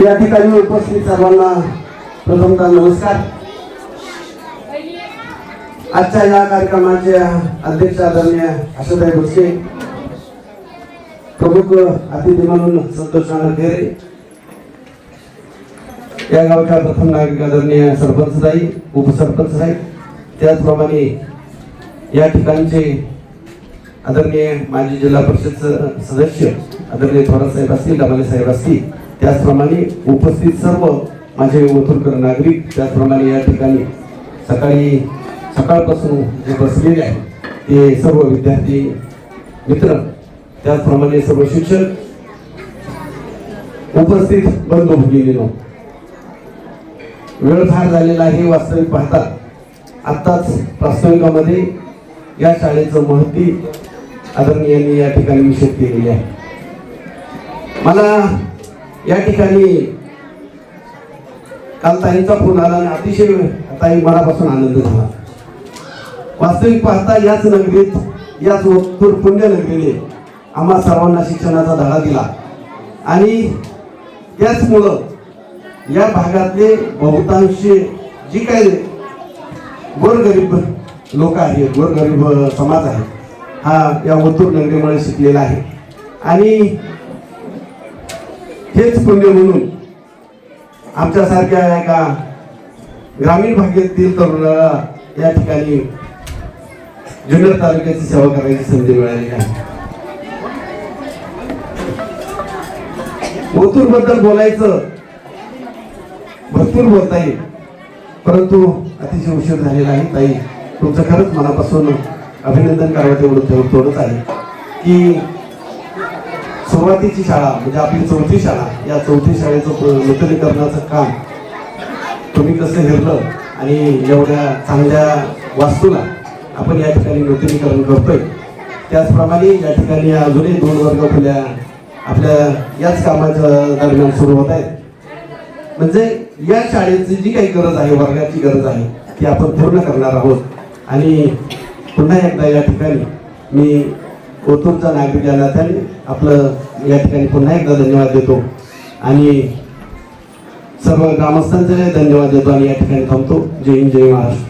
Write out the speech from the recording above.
या ठिकाणी उपस्थित सर्वांना प्रथमतः नमस्कार. आजच्या या कार्यक्रमाचे अध्यक्ष आदरणीय आशाताई भोसले प्रमुख अतिथी म्हणून संतोष नाना खेरे या गावच्या प्रथम नागरिक आदरणीय सरपंच साई उपसरपंच साहेब त्याचप्रमाणे या ठिकाणचे आदरणीय माजी जिल्हा परिषद स- सदस्य आदरणीय थोरात साहेब असतील डबाले साहेब असतील त्याचप्रमाणे उपस्थित सर्व माझे वथुरकर नागरिक त्याचप्रमाणे या ठिकाणी सकाळी सकाळपासून जे बसलेले आहेत ते सर्व विद्यार्थी मित्र त्याचप्रमाणे सर्व शिक्षक उपस्थित बंधू गेलेलो वेळ फार झालेला आहे वास्तविक पाहता. आत्ताच प्रास्ताविकामध्ये या शाळेचं महती आदरणीयांनी या ठिकाणी निषेध केलेली आहे. मला या ठिकाणी काल ताईंचा फोन आला आणि अतिशय ताई मनापासून आनंद झाला. वास्तविक पाहता याच नगरीत याच उत्तूर पुण्य नगरीने आम्हा सर्वांना शिक्षणाचा धडा दिला. आणि त्याचमुळं या भागातले बहुतांश जी काही गोरगरीब लोक आहेत गोरगरीब समाज आहे हा या ओतूर नगरीमुळे शिकलेला आहे. आणि हेच पुण्य म्हणून आमच्यासारख्या एका ग्रामीण भागातील तरुणाला या ठिकाणी जुन्नर तालुक्याची सेवा करायची संधी मिळाली आहे. ओतूरबद्दल बोलायचं भरपूर बोलता येईल परंतु अतिशय उशीर झालेला आहे. ताई तुमचं खरंच मनापासून अभिनंदन करावं तेवढं तेवढं थोडंच आहे की सुरुवातीची शाळा म्हणजे आपली चौथी शाळा या चौथी शाळेचं प्र- नूतनीकरणाचं काम तुम्ही कसं हिरलं आणि एवढ्या चांगल्या वास्तूला आपण या ठिकाणी नूतनीकरण करतोय त्याचप्रमाणे या ठिकाणी अजूनही दोन वर्ग खुल्या आपल्या याच कामाच्या दरम्यान सुरू होत आहेत. म्हणजे या शाळेची जी काही गरज आहे वर्गाची गरज आहे ती आपण पूर्ण करणार आहोत. आणि पुन्हा एकदा या ठिकाणी मी ओतूरचा नागरिक या नात्याने आपलं या ठिकाणी पुन्हा एकदा धन्यवाद देतो. आणि सर्व ग्रामस्थांचे धन्यवाद देतो आणि या ठिकाणी थांबतो. जय हिंद जय महाराष्ट्र.